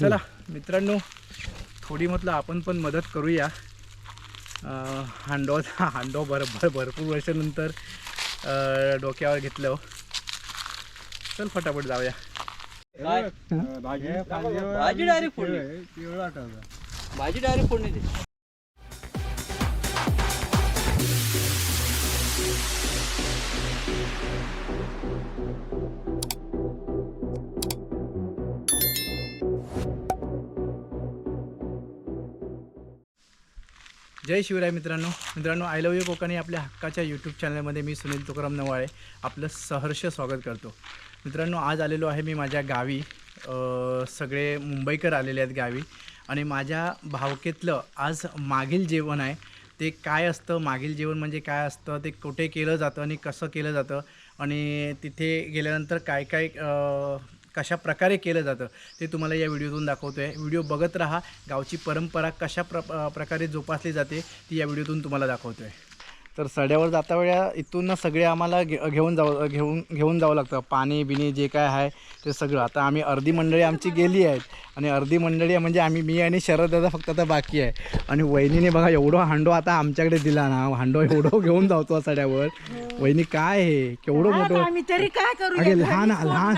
चला मित्रांनो थोडी म्हटलं आपण पण मदत करूया. हांडो हांडो भर भर भरपूर वर्षानंतर डोक्यावर घेतलं. चल फटाफट जाऊया. भाजी भाजी direct फोडली. भाजी डायरेक्ट फोडणी जय शिवराय मित्रांनो. मित्रांनो आय लव्ह यू कोकणी आपल्या हक्काच्या यूट्यूब चॅनलमध्ये मी सुनील तुकाराम नवाळे आपलं सहर्ष स्वागत करतो. मित्रांनो आज आलेलो आहे मी माझ्या गावी. सगळे मुंबईकर आलेले आहेत गावी. आणि माझ्या भावकेतलं आज मागील जेवण आहे. ते काय असतं? मागील जेवण म्हणजे काय असतं? ते कुठे केलं जातं? आणि कसं केलं जातं? आणि तिथे गेल्यानंतर काय काय कशा प्रकारे केलं जातं ते तुम्हाला या व्हिडिओतून दाखवतो आहे व्हिडिओ बघत राहा. गावची परंपरा कशा प्र प्रकारे जोपासली जाते ती या व्हिडिओतून तुम्हाला दाखवतो आहे तर सड्यावर जाता वेळा इथून ना सगळे आम्हाला घे घेऊन जावं घेऊन घेऊन जावं लागतं. पाणी बिणी जे काय आहे ते सगळं. आता आम्ही अर्धी मंडळी आमची गेली आहेत. आणि अर्धी मंडळी म्हणजे आम्ही मी आणि शरद दादा फक्त आता बाकी आहे. आणि वहिनीने बघा एवढं हांडो आता आमच्याकडे दिला ना. हांडो एवढं घेऊन जावतो सड्यावर. वहिनी काय हे? केवढं मोठं? आम्ही तरी काय करू? या लहान- लहान-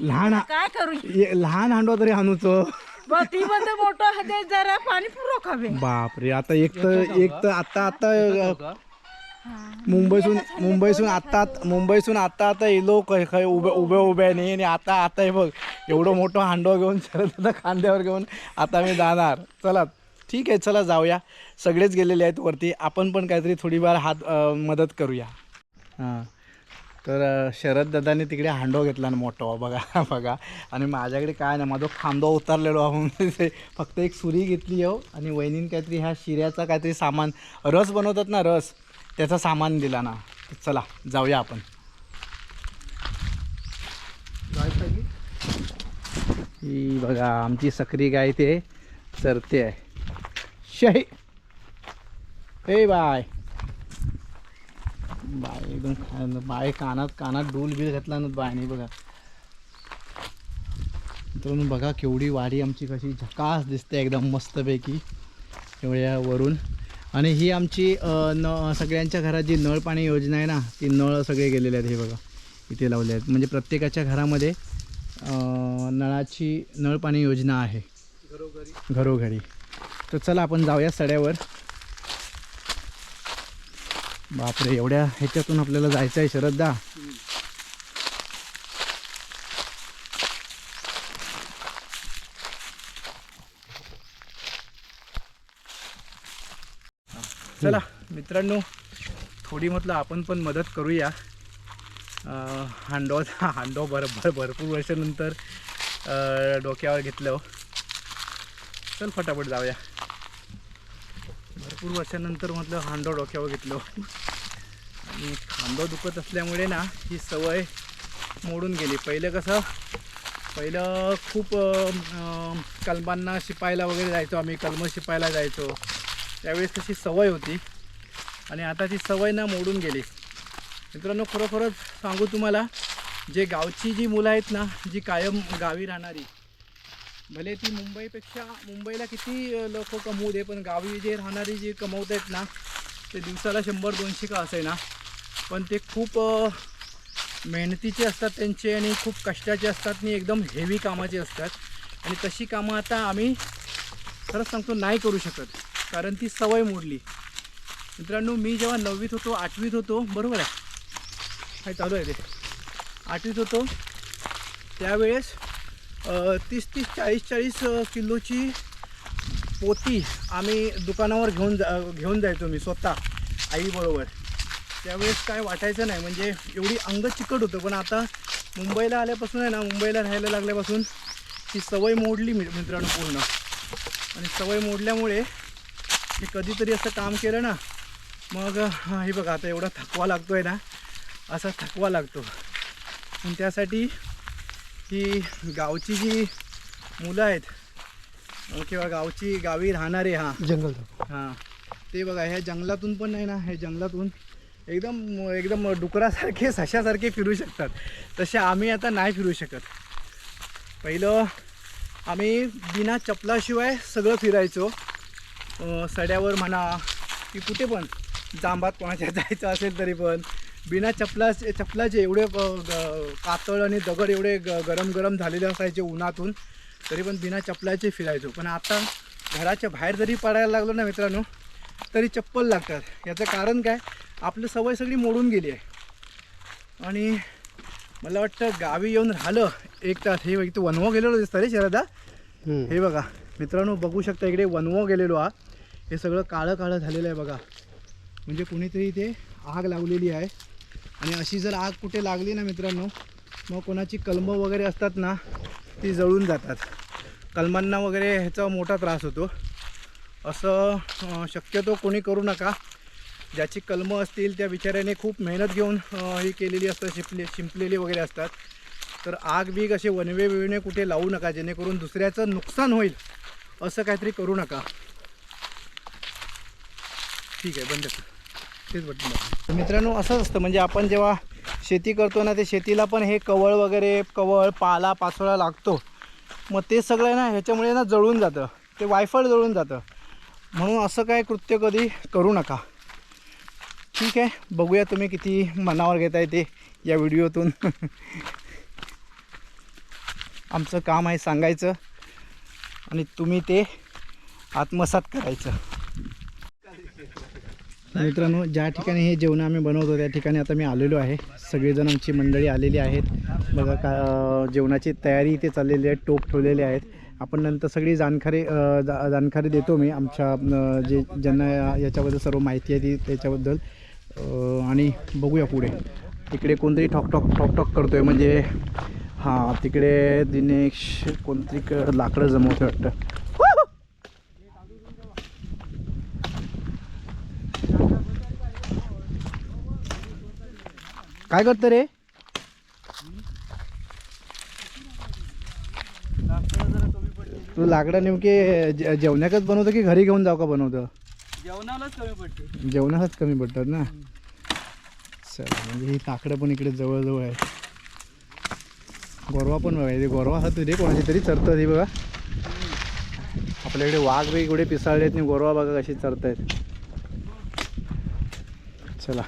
लहान काय करू? लहान हांडो तरी हाणूचो. मोठं जरा. पाणी पुरव खावे बापरे आता एक तर एक तर आता आता मुंबईसून मुंबईसून आता मुंबईसून आता आता येलो खय उभे उभे उभे नाही आणि आता आता हे बघ एवढं मोठं हांडो घेऊन शरद आता खांद्यावर घेऊन आता मी जाणार. चला ठीक आहे चला जाऊया. सगळेच गेलेले आहेत वरती. आपण पण काहीतरी थोडीफार हात मदत करूया. हां. तर शरद दादाने तिकडे हांडो घेतला ना मोठा बघा बघा. आणि माझ्याकडे काय ना माझा खांदो उतरलेलो म्हणून ते फक्त एक सुरी घेतली हो आणि वहिनीने काहीतरी ह्या शिऱ्याचा काहीतरी सामान. रस बनवतात ना रस. त्याचा सामान दिला ना चला जाऊया आपण. ही बघा आमची सकरी गाय ते चरते आहे. शही! हे बाय! बाय एकदम बाय कानात कानात डोल बिल घातला ना बायने बघा. मित्रांनो बघा केवढी वाडी आमची कशी झकास दिसते एकदम मस्तपैकी. एवढ्या वरून. आणि ही आमची न सगळ्यांच्या घरात जी नळ पाणी योजना आहे ना ती नळ सगळे गेलेले आहेत हे बघा इथे लावले आहेत. म्हणजे प्रत्येकाच्या घरामध्ये नळाची नळ पाणी योजना आहे. घरोघरी. तर चला आपण जाऊया सड्यावर. बापरे एवढ्या ह्याच्यातून आपल्याला जायचं आहे शरददा चला मित्रांनो थोडी म्हटलं आपण पण मदत करूया. अं, हांडो हांडो भर भर भरपूर वर्षानंतर डोक्यावर घेतलं. चल फटाफट जाऊया. भरपूर वर्षानंतर म्हटलं हांडो डोक्यावर घेतलं. आणि खांदो दुखत असल्यामुळे ना ही सवय मोडून गेली. पहिलं कसं पहिलं खूप कलमांना शिपायला वगैरे जायचो आम्ही कलमं शिपायला जायचो. त्यावेळेस तशी सवय होती. आणि आता ती सवय ना मोडून गेली. मित्रांनो खरोखरच सांगू तुम्हाला जे गावची जी मुलं आहेत ना जी कायम गावी राहणारी भले ती मुंबईपेक्षा मुंबईला किती लोक कमवू दे पण गावी जे राहणारी जी कमवत आहेत ना ते दिवसाला शंभर दोनशे का असे ना? पण ते खूप मेहनतीचे असतात त्यांचे आणि खूप कष्टाचे असतात आणि एकदम हेवी कामाचे असतात. आणि तशी कामं आता आम्ही खरंच सांगतो नाही करू शकत. कारण ती सवय मोडली. मित्रांनो मी जेव्हा नववीत होतो आठवीत होतो बरोबर आहे? काय चालू आहे ते? आठवीत होतो त्यावेळेस तीस तीस चाळीस चाळीस किलोची पोती आम्ही दुकानावर घेऊन जा घेऊन जायचो मी स्वतः आईबरोबर त्यावेळेस काय वाटायचं नाही म्हणजे एवढी अंग चिकट होतं पण आता मुंबईला आल्यापासून आहे ना मुंबईला राहायला लागल्यापासून ती सवय मोडली मी मित्रांनो पूर्ण. आणि सवय मोडल्यामुळे मी कधीतरी असं काम केलं ना मग हा, हे बघा आता एवढा थकवा लागतो आहे ना असा थकवा लागतो. आणि त्यासाठी ही गावची जी मुलं आहेत किंवा गावची गावी राहणारे हां जंगल हां ते बघा ह्या जंगलातून पण नाही ना ह्या जंगलातून एकदम एकदम डुकरासारखे सशासारखे फिरू शकतात. तसे आम्ही आता नाही फिरू शकत. पहिलं आम्ही बिना चपलाशिवाय सगळं फिरायचो. सड्यावर म्हणा की कुठे पण जांबात कोणाच्या जायचं असेल तरी पण बिना चपला चपलाचे एवढे कातळ आणि दगड एवढे ग गरम गरम झालेले असायचे उन्हातून तरी पण बिना चपलाचे फिरायचो. पण आता घराच्या बाहेर जरी पडायला लागलो ना मित्रांनो तरी चप्पल लागतात. याचं कारण काय? आपली सवय सगळी मोडून गेली आहे. आणि मला वाटतं गावी येऊन राहिलं एक तास हे इथं वनवा गेलेलो दिसतं रे शरदा. हे बघा. मित्रांनो बघू शकता इकडे वनवो गेलेलो हा. हे सगळं काळं काळं झालेलं आहे बघा. म्हणजे कुणीतरी इथे आग लावलेली आहे. आणि अशी जर आग कुठे लागली ना मित्रांनो मग कोणाची कलमं वगैरे असतात ना ती जळून जातात. कलमांना वगैरे ह्याचा मोठा त्रास होतो. असं शक्यतो कोणी करू नका. ज्याची कलमं असतील त्या बिचाऱ्याने खूप मेहनत घेऊन ही केलेली असतात शिपले शिंपलेली वगैरे असतात. तर आग बीग असे वनवे बिवणे कुठे लावू नका जेणेकरून दुसऱ्याचं नुकसान होईल. असं काहीतरी करू नका. ठीक आहे बंद तेच बटन मित्रांनो असंच असतं. म्हणजे आपण जेव्हा शेती करतो ना ते शेतीला पण हे कवळ वगैरे कवळ पाला पाचोळा लागतो. मग ते सगळं ना ह्याच्यामुळे ना जळून जातं. ते वायफळ जळून जातं. म्हणून असं काय कृत्य कधी करू नका. ठीक आहे? बघूया तुम्ही किती मनावर घेताय ते या व्हिडिओतून. आमचं काम आहे सांगायचं आणि तुम्ही ते आत्मसात करायचं. मित्रांनो ज्या ठिकाणी हे जेवण आम्ही बनवतो त्या ठिकाणी आता मी आलेलो आहे. सगळेजण आमची मंडळी आलेली आहेत. बघा का जेवणाची तयारी इथे चाललेली आहे टोप ठेवलेले आहेत. आपण नंतर सगळी जाणकारी जा जानकारी देतो मी. आमच्या जे ज्यांना याच्याबद्दल सर्व माहिती आहे ती त्याच्याबद्दल. आणि बघूया पुढे. इकडे कोणतरी ठॉक ठॉक ठॉक ठॉक करतो आहे म्हणजे हां तिकडे दिनेश कोणतरी लाकडं जमवतो वाटतं. काय करतं रे? तू लाकडं नेमके जेवणाकच बनवतो की घरी घेऊन जाऊ का बनवतं? जेवणालाच कमी पडते. जेवणालाच कमी पडतात ना? चला म्हणजे ही लाकडं पण इकडे जवळजवळ आहे गोरवा पण बघा इथे गोरवा हा तुझे कोणाची तरी चरतं हे बघा. आपल्याकडे वाघ बी एवढे पिसाळले आहेत आणि गोरवा बघा कशी चरत आहेत चला.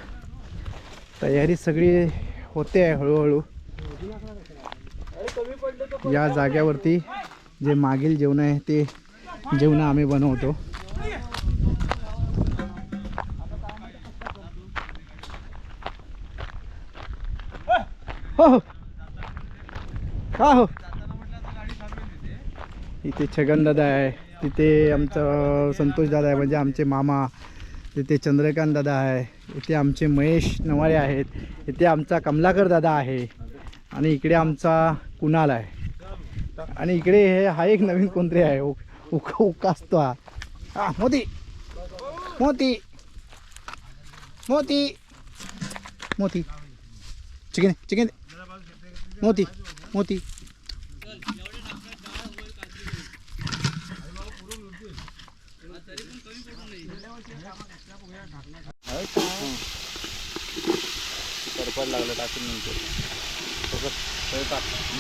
तयारी सगळी होते आहे हळूहळू. या जाग्यावरती जे मागील जेवण आहे ते जेवण आम्ही बनवतो. हा हो. इथे छगन दादा आहे. तिथे आमचं संतोष दादा आहे म्हणजे आमचे मामा. तिथे चंद्रकांत दादा आहे. इथे आमचे महेश नवाळे आहेत. इथे आमचा कमलाकर दादा आहे. आणि इकडे आमचा कुणाल आहे. आणि इकडे हे हा एक नवीन कोणतरी आहे. उक उक उकासतो हा. हा मोती. मोती. मोती. मोती. Chicken chicken. मोती. मोती.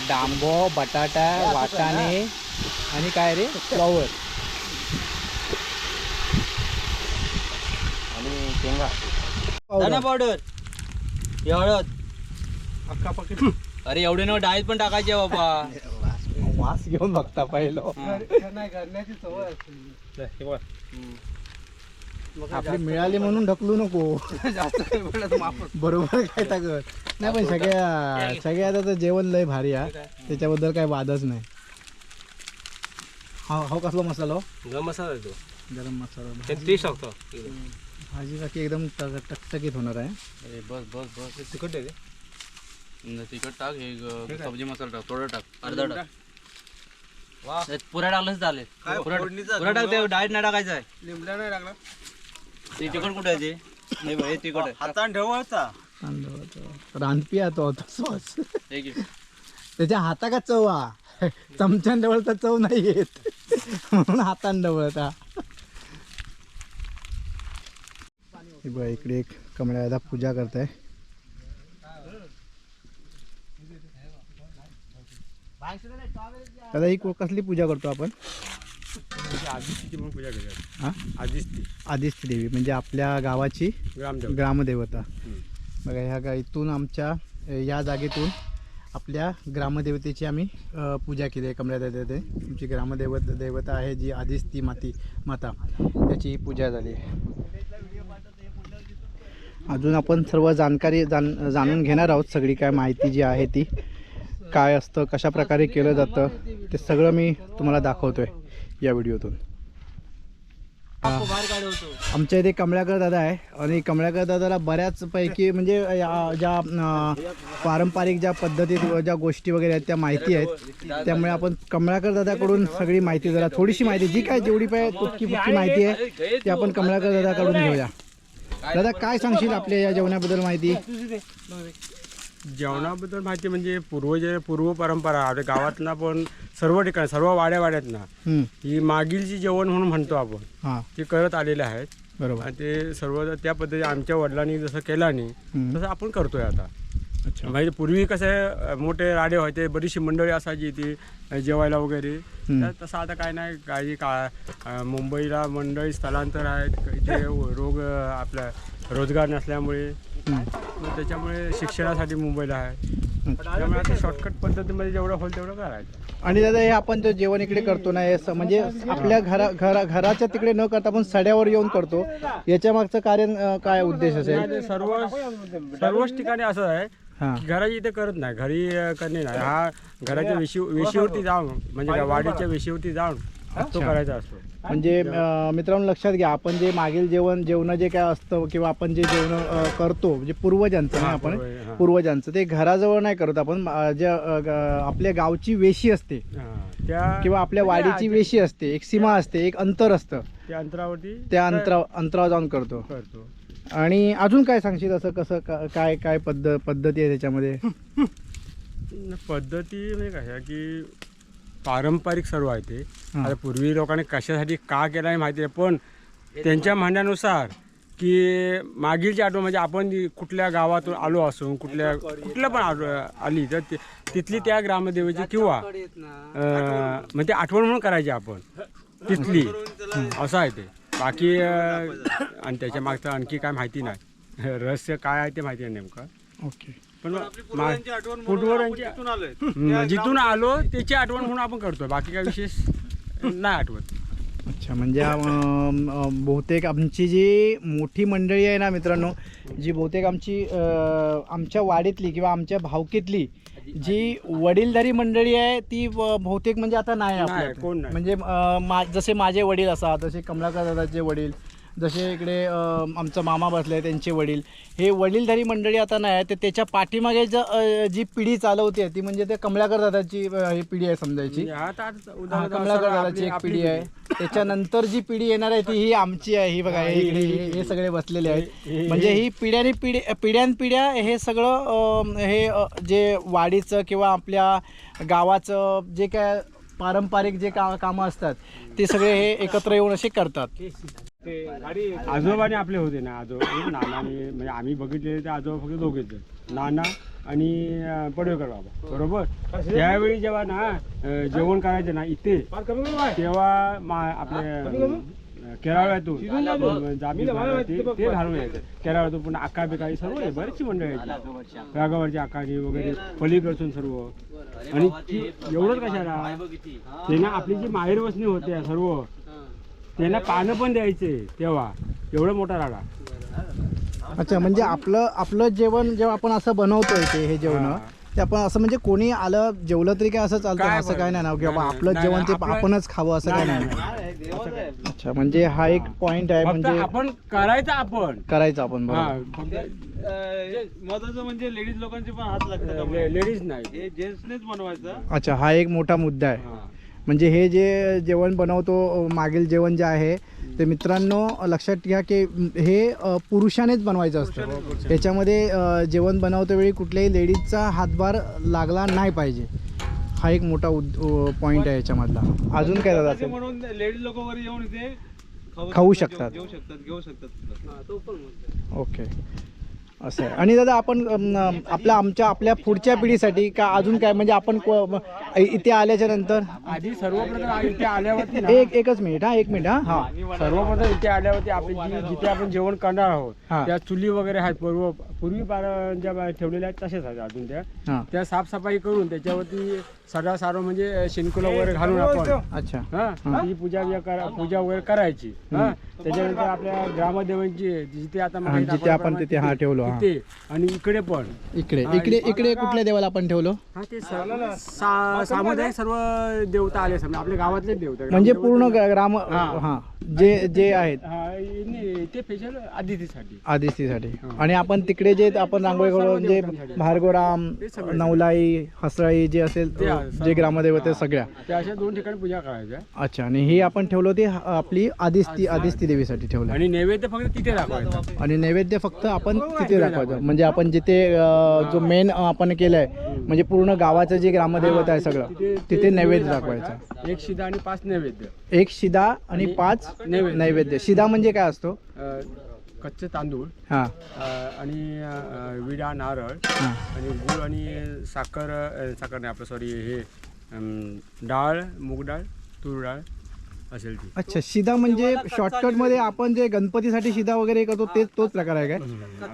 डांबो बटाटा वाटाणे आणि काय रे? फ्लॉवर. आणि शेंगा. धना पावडर. हळद. अक्का पाकिट अरे एवढे न डाळीत पण टाकायचे बाबा. वास घेऊन बघता पहिलं. करण्याची सवय असते. आपली मिळाली म्हणून ढकलू नको. बरोबर काय कर नाही पण सगळ्या सगळ्यात आता जेवण लय भारी हा त्याच्याबद्दल काय वादच नाही. हा हा कसला मसाला हो? गरम मसाला येतो गरम मसाला ते टेस्ट लागतो भाजीसाठी एकदम टक- टकटकीत होणार आहे. बस बस बस. तिखट आहे तिखट टाक हे आहे. सब्जी मसाला टाक थोडं टाक अर्धा टाक. वा पुऱ्या टाकलंच चालेल पुऱ्या टाक ते डाळीत नाही टाकायचं आहे. लिंबला नाही लागला ते तिखट कुठे आहे ते? हे हे आहे. हातान सॉस हे घे. त्याच्या चव हा चमच्यान डवळता चव नाही येत. म्हणून हातान डवळता हे बघा इकडे एक कमळ्याला पूजा करताय. दादा ही को- कसली पूजा करतो आपण? आदिस्तीची म्हणून पूजा करतात हा? देवी म्हणजे आपल्या गावाची ग्रामदेव ग्रामदेवता. बघा ह्या गा इथून आमच्या या जागेतून आपल्या ग्रामदेवतेची आम्ही पूजा केली आहे कमळ्या देवते आमची ग्रामदेवत देवता आहे जी आधीच ती माती माता. त्याची पूजा झाली आहे. अजून आपण सर्व जाणकारी जाण जाणून घेणार आहोत. सगळी काय माहिती जी आहे ती. काय असतं कशा प्रकारे केलं जातं ते सगळं मी तुम्हाला दाखवतोय. या व्हिडिओतून. आमच्या इथे कमळाकर दादा आहे आणि कमळाकर दादाला बऱ्याचपैकी म्हणजे या ज्या पारंपरिक ज्या पद्धतीत ज्या गोष्टी वगैरे आहेत त्या माहिती आहेत. त्यामुळे आपण कमळाकर दादाकडून सगळी माहिती जरा थोडीशी माहिती जी काय जेवढी पाहिजे तुटकी फुटकी माहिती आहे ती आपण कमळाकर दादाकडून घेऊया. दादा काय सांगशील आपल्या या जेवणाबद्दल माहिती? जेवणाबद्दल माहिती म्हणजे पूर्वज पूर्व परंपरा आपल्या गावातनं पण सर्व ठिकाणी सर्व वाड्या वाड्यातनं ही मागीलची जेवण म्हणून म्हणतो आपण ते करत आलेले आहेत. बरोबर. आणि ते सर्व त्या पद्धती आमच्या वडिलांनी जसं केलं नाही तसं आपण करतोय आता. अच्छा. म्हणजे पूर्वी कसं मोठे राडे व्हायचे बरीचशी मंडळी असायची ती जेवायला वगैरे. तसं आता काय नाही काही का मुंबईला मंडळी स्थलांतर आहेत. इथे रोग आपला रोजगार नसल्यामुळे मग त्याच्यामुळे शिक्षणासाठी मुंबईला आहे. त्यामुळे आता शॉर्टकट पद्धतीमध्ये जेवढं होईल तेवढं करायचं. आणि दादा हे आपण जो जेवण इकडे करतो ना हे स- म्हणजे आपल्या घरा घरा घराच्या तिकडे न करता आपण सड्यावर येऊन करतो. याच्या मागचं कारण अं, काय उद्देश असेल? ते सर्व सर्वच ठिकाणी असं आहे हां. की घराची इथे करत नाही. घरी अ, करणे नाही. हा घराच्या वेशी वेशीवरती जाऊन म्हणजे वाडीच्या वेशीवरती जाऊन तो. करायचा असतो. म्हणजे मित्रांनो लक्षात घ्या आपण जे मागील जेवण जेवण जे काय असतं किंवा आपण जे जेवण करतो म्हणजे पूर्वजांचं ना हा, आपण पूर्वज. पूर्वजांचं ते घराजवळ नाही करत आपण ग- आपल्या गावची वेशी असते त्या किंवा आपल्या वाडीची वेशी असते एक सीमा असते एक अंतर असतं. त्या अंतरावरती त्या अंतरा अंतरावर जाऊन करतो. करतो. आणि अजून काय सांगशील असं कसं का- काय काय पद्धत पद्धती आहे त्याच्यामध्ये? पद्धती म्हणजे कशा की पारंपरिक सर्व आहे ते. आता पूर्वी लोकांनी कशासाठी का केलं आहे माहिती आहे पण त्यांच्या म्हणण्यानुसार की मागीलची आठवण म्हणजे आपण जी कुठल्या गावातून आलो असू कुठल्या कुठल्या पण आलो आली तर ति- तिथली त्या ग्रामदेवीची किंवा म्हणजे आठवण म्हणून करायची आपण. तिथली. असं आहे ते. बाकी आणि त्याच्या मागचं आणखी काय माहिती नाही. रहस्य काय आहे ते माहिती नाही नेमकं. ओके. पण मा- पूर्वजांची हम्म, जिथून आलो त्याची आठवण म्हणून आपण करतोय बाकी काय विशेष नाही आठवत अच्छा म्हणजे बहुतेक आमची जी मोठी मंडळी आहे ना मित्रांनो जी बहुतेक आमची अं, आमच्या वाडीतली किंवा आमच्या भावकीतली जी वडीलधारी मंडळी आहे ती ब- बहुतेक म्हणजे आता नाही नाही, आपल्यात. कोण नाही. म्हणजे अं, मा जसे माझे वडील असा तसे कमलाकर दादाचे वडील जसे इकडे आमचा मामा बसले त्यांचे वडील. हे वडीलधारी मंडळी आता नाही आहे तर त्याच्या पाठीमागे ज- जी पिढी चालवते ती म्हणजे ते कमलाकर दादाची ही पिढी आहे समजायची. म्हणजे आपली- दादाची एक पिढी आहे. त्याच्यानंतर जी पिढी येणार आहे ती ही आमची आहे ही बघा हे इकडे सगळे बसलेले आहेत. म्हणजे ही पिढ्यानी पिढी पिढ्यान पिढ्या हे सगळं हे जे वाडीचं किंवा आपल्या गावाचं जे काय पारंपरिक जे का कामं असतात ते सगळे हे एकत्र येऊन असे करतात. आजोबाने आपले होते ना आजोबा नानाने म्हणजे आम्ही बघितले ते आजोबा फक्त दोघेच. नाना आणि पडवेकर बाबा. बरोबर? त्यावेळी जेव्हा ना जेवण करायचे ना इथे तेव्हा मा आपले जामी ते ते घालून यायचं. केराळ्यातून पुन्हा अक्का बिका सर्व आहे, बरीचशी मंडळी यायची रागावरची अक्कानी वगैरे पलीकडसून सर्व. आणि ती- एवढंच कशाला? त्यांना आपली जी माहेर वसणी होते सर्व त्यांना पानं पण द्यायचे तेव्हा. एवढं मोठा राडा. अच्छा म्हणजे आपलं आपलं जेवण जेव्हा आपण असं बनवतोय ते हे जेवण हा. ते आपण असं म्हणजे कोणी आलं जेवलं तरी काय असं चालतं? काय असं काय नाही ना? की बाबा आपलं जेवण ते आपणच खावं असं काय नाही, अच्छा म्हणजे हा एक पॉइंट आहे म्हणजे आपण करायचं आपण. करायचं आपण हा बरोबर महत्वाचं म्हणजे लेडीज लोकांचे पण हात लागतात लेडीज नाही. हे जेंट्सनेच बनवायचं. अच्छा हा एक मोठा मुद्दा आहे. हा. म्हणजे हे जे जेवण बनवतो मागील जेवण जे आहे ते मित्रांनो लक्षात घ्या की हे पुरुषानेच बनवायचं असतं. त्याच्यामध्ये जेवण बनवते वेळी कुठल्याही लेडीजचा हातभार लागला नाही पाहिजे. हा एक मोठा पॉईंट आहे याच्यामधला. अजून काय दादा? म्हणून लेडीज लोक वगैरे येऊन इथे खाऊ शकतात. घेऊ शकतात. घेऊ शकतात ओके. असं आहे. आणि दादा आपण अम, आपल्या आमच्या आपल्या पुढच्या पिढीसाठी का अजून काय म्हणजे आपण को- इथे आल्याच्यानंतर? आधी सर्वप्रथम इथे आल्यावरती ना. एक एकच मिनिट हा एक मिनिट हा. हा सर्वप्रथम इथे आल्यावरती आपली जी जिथे आपण जेवण करणार आहोत. त्या चुली वगैरे आहेत पूर्व पूर्वी पार- ज्या बा- ठेवलेल्या आहेत तसेच आहेत अजून त्या. हा. त्या साफसफाई करून त्याच्यावरती सडा सारो म्हणजे शेणकुलं वगैरे घालून आपण. अच्छा. हा? ती पूजा करा- पूजा वगैरे करायची. हा? त्याच्यानंतर आपल्या ग्रामदेवांची जिथे आता हा, जिथे आपण तिथे हा ठेवलो हा. तिथे आणि इकडे पण. इकडे इकडे इकडे कुठल्या देवाला आपण ठेवलो? हा ते सर्व सा- सामुदायिक सर्व देवता आले समजा आपल्या गावातलेच देवता. म्हणजे पूर्ण ग- ग्राम हा. जे जे आहेत. हा नाही, ते स्पेशल आदितीसाठी. आदिस्तीसाठी आणि आपण तिकडे जे आपण रांगोळी काढून जे भार्गोराम नवलाई हसळाई जे असेल ते जे ग्रामदैवत आहे सगळ्या. त्या अशा दोन ठिकाणी पूजा करायच्या. अच्छा आणि ही आपण ठेवलो ती ह- आपली आदिस्ती आदिस्ती देवीसाठी ठेवलं आणि नैवेद्य फक्त तिथे दाखवायचं. आणि नैवेद्य फक्त आपण तिथे दाखवायचं. म्हणजे आपण जिथे जो मेन आपण केलंय म्हणजे पूर्ण गावाचं जे ग्रामदैवत आहे सगळं तिथे नैवेद्य दाखवायचं. एक शिदा आणि पाच नैवेद्य. एक शिदा आणि पाच नैवेद्य. शिदा म्हणजे काय असतो? कच्चे तांदूळ हा. अं, आणि अं, विडा नारळ हा. आणि गूळ आणि साखर अं, साखर नाही आपलं सॉरी हे डाळ मूग डाळ तूर डाळ असेल ती. अच्छा शिदा म्हणजे शॉर्टकटमध्ये आपण जे गणपतीसाठी शिदा वगैरे करतो तेच तोच प्रकार आहे काय?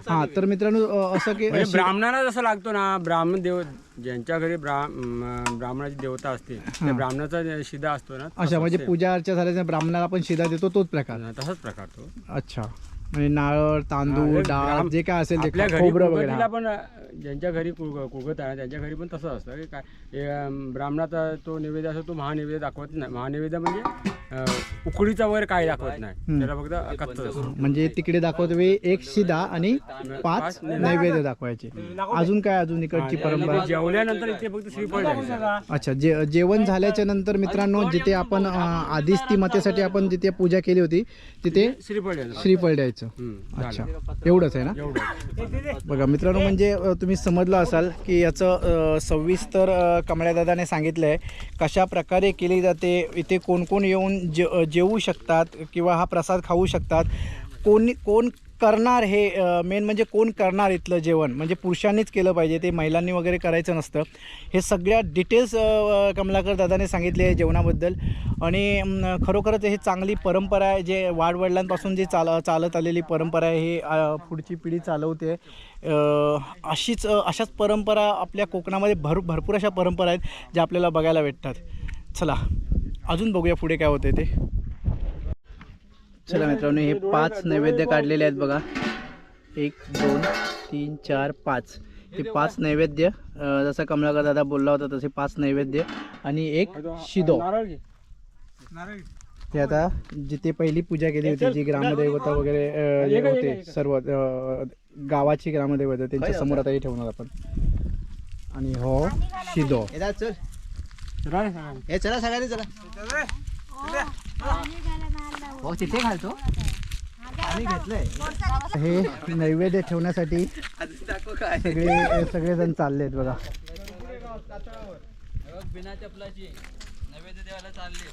हा तर मित्रांनो अं, असं की म्हणजे ब्राह्मणाला जसं लागतो ना ब्राह्मण देव ज्यांच्या घरी ब्रा म, ब्राह्मणाची देवता असते त्या ब्राह्मणाचा जे शिदा असतो ना अच्छा म्हणजे पूजा अर्चा झाल्याच्या ब्राह्मणाला आपण शिदा देतो तोच प्रकार. तसाच प्रकार तो. अच्छा. म्हणजे नारळ तांदूळ डाळ जे काय असेल ते आपल्या घरी खोबरं वगैरे कुळगतीला हा. पण अं, ज्यांच्या घरी कुळगत आहे त्यांच्या घरी पण तसं असतं की काय हे, अं, ब्राह्मणाचा तो नैवेद्य असतो तो महानैवेद्य दाखवत नाही महानैवेद्य म्हणजे अं, उकडीचा वगैरे काही दाखवत नाही. त्याला फक्त कच्च. असतो म्हणजे तिकडे दाखवतो वेळी एक शिदा आणि पाच नैवेद्य दाखवायचे. अजून काय अजून इकडची परंपरा? जेवल्यानंतर इथे फक्त श्रीफळ द्यायचं. अच्छा जे जेवण झाल्याच्यानंतर मित्रांनो जिथे आपण अं, आदिस्ती मातेसाठी आपण जिथे पूजा केली होती तिथे श्रीफळ द्यायचं. श्रीफळ द्यायचं. हम्म, अच्छा. एवढंच आहे ना? एवढं बघा मित्रांनो म्हणजे अ, तुम्ही समजलं असाल की याचं अ, सविस्तर अ, कमळ्यादादाने सांगितलं आहे कशा प्रकारे केली जाते इथे कोण कोण येऊन जे जेवू शकतात किंवा हा प्रसाद खाऊ शकतात. कोणी कोण करणार हे मेन म्हणजे कोण करणार इथलं जेवण? म्हणजे पुरुषांनीच केलं पाहिजे ते महिलांनी वगैरे करायचं नसतं. हे सगळ्या डिटेल्स कमलाकर दादाने सांगितले आहे जेवणाबद्दल. आणि खरोखरच हे चांगली परंपरा आहे जे वाडवडिलांपासून जे चाल चालत आलेली परंपरा आहे हे पुढची पिढी चालवते. अशीच अशाच परंपरा आपल्या कोकणामध्ये भर भरपूर अशा परंपरा आहेत ज्या आपल्याला बघायला भेटतात. चला. अजून बघूया पुढे काय होते ते. चला मित्रांनो हे पाच नैवेद्य काढलेले आहेत बघा. एक दोन तीन चार पाच. हे पाच नैवेद्य जसं कमलाकर दादा बोलला होता तसे पाच नैवेद्य. आणि एक शिदो. ते आता जिथे पहिली पूजा केली होती जी ग्रामदेवता वगैरे जे होते सर्व गावाची ग्रामदेवता त्यांच्यासमोर आता हे ठेवणार आपण. आणि हो शिदो. चला रे सगळ्यांनी. हे चला सगळ्यांनी चला. हो तिथे घालतो. आम्ही घेतलंय. हे नैवेद्य ठेवण्यासाठी सगळे सगळेजण चालले आहेत बघा. बिना चपलाची नैवेद्य देवाला चालले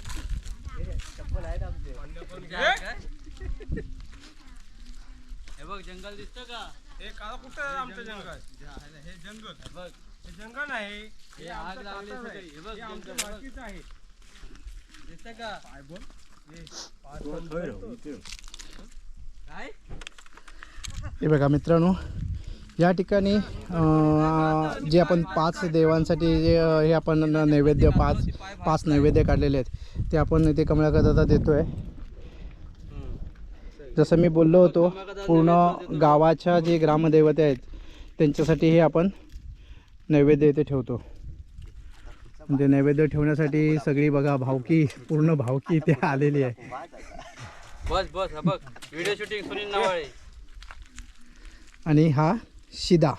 हे बघ जंगल दिसतं का? हे काळा कुठं आमचं जंगल हे जंगल. बघ. हे जंगल आहे. हे आग लागली सगळी. हे बघ जंगल बघ. मातीचं आहे. दिसतं का? काय? हे बघा मित्रांनो या ठिकाणी अं, जे आपण पाच देवांसाठी जे अं, हे आपण न- नैवेद्य पाच पाच नैवेद्य काढलेले आहेत ते आपण इथे कमळाकर दादा देतोय. जसं मी बोललो होतो पूर्ण गावाच्या जे ग्रामदैवते आहेत त्यांच्यासाठी हे आपण नैवेद्य इथे ठेवतो. म्हणजे नैवेद्य ठेवण्यासाठी सगळी बघा भावकी पूर्ण भावकी इथे आलेली आहे. बस बस हा बघ. Video shooting Sunil Nawale. आणि हा शिदा.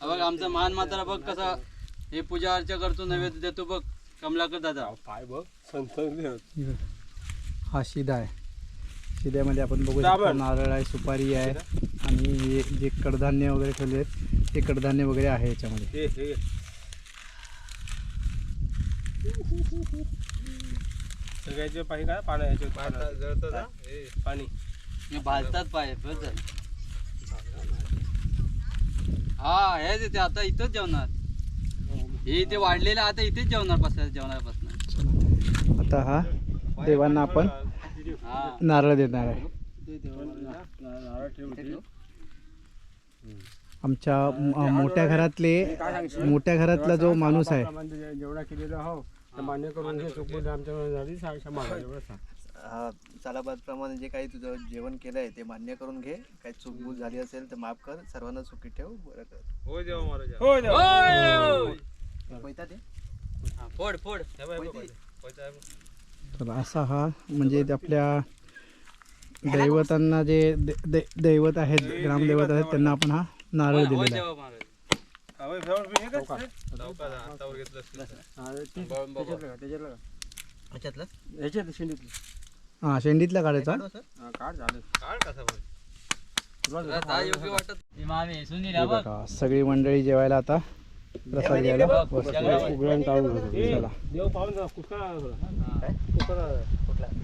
हा बघ आमचा महान म्हातारा बघ कसा हे पूजा अर्चा करतो नैवेद्य देतो बघ. कमलाकर दादा. पाय बघ संत हा शिदा आहे. शिद्यामध्ये आपण बघू शकतो नारळ आहे सुपारी आहे आणि हे जे कडधान्य वगैरे ठेवले आहेत ते कडधान्य वगैरे आहे याच्यामध्ये. हे हे. सगळ्याचे पाणी काय? पाणी ह्याच्यात पाणी. हे भाजतात पाय बस झालं. हा हेच ते आता इथंच जेवणार. हे इथे वाढलेलं आता इथेच जेवणार बसायला जेवणापासून. आता हा देवांना आपण हा नारळ देणार आहे. आमच्या मोठ्या घरातले मोठ्या घरातला जो माणूस आहे. जेवढा केलेला हो तर मान्य करून घे. हा सालाबादप्रमाणे जे काही तुझं जेवण केलंय ते मान्य करून घे. काही चूकभूक झाली असेल तर माफ कर. सर्वांना सुखी ठेव. बरं कर. हो हो! पैता ते हा, फोड फोड. तर असा हा म्हणजे ते आपल्या दैवतांना जे दे- दे- दैवत आहेत ग्रामदैवत आहेत त्यांना आपण हा नारळ दिलेला आहे. हा, ह्याच्यात शेंडीतलं. हा शेंडीतला काढायचा? काढू सर हा, काढ झालं. काढ कसा बरं. तुला तुला काय योग्य वाटत. हे मामी सुनील हे हा बघ. बघा सगळी मंडळी जेवायला आता प्रसाद घ्यायला बसली टाळून होतं. चला देव पाहून जा, कुठं आला तुला? हा. कुठं आला?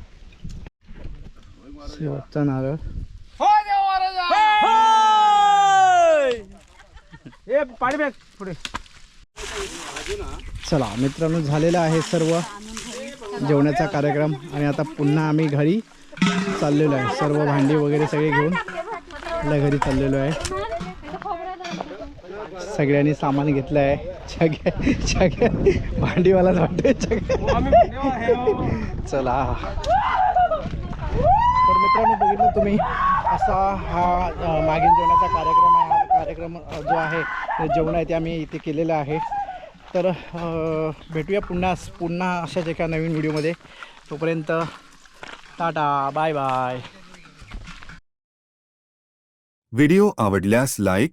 शेवटचा नारळ ए पाणी बॅग पुढे चला मित्रांनो झालेला आहे सर्व जेवणाचा कार्यक्रम. आणि आता पुन्हा आम्ही घरी चाललेलो आहे. सर्व भांडी वगैरे सगळे घेऊन आपल्या घरी चाललेलो आहे. सगळ्यांनी सामान घेतलं आहे सगळ्या सगळ्या भांडीवालाच वाटते चला. तर मित्रांनो बघितलं तुम्ही असा हा मागील जेवणाचा कार्यक्रम आहे. हा कार्यक्रम जो आहे तो जेवण आहे ते आम्ही इथे केलेलं आहे. तर भेटूया पुन्हा पुन्हा अशाच एका नवीन व्हिडिओमध्ये. तोपर्यंत टाटा बाय बाय व्हिडिओ आवडल्यास लाईक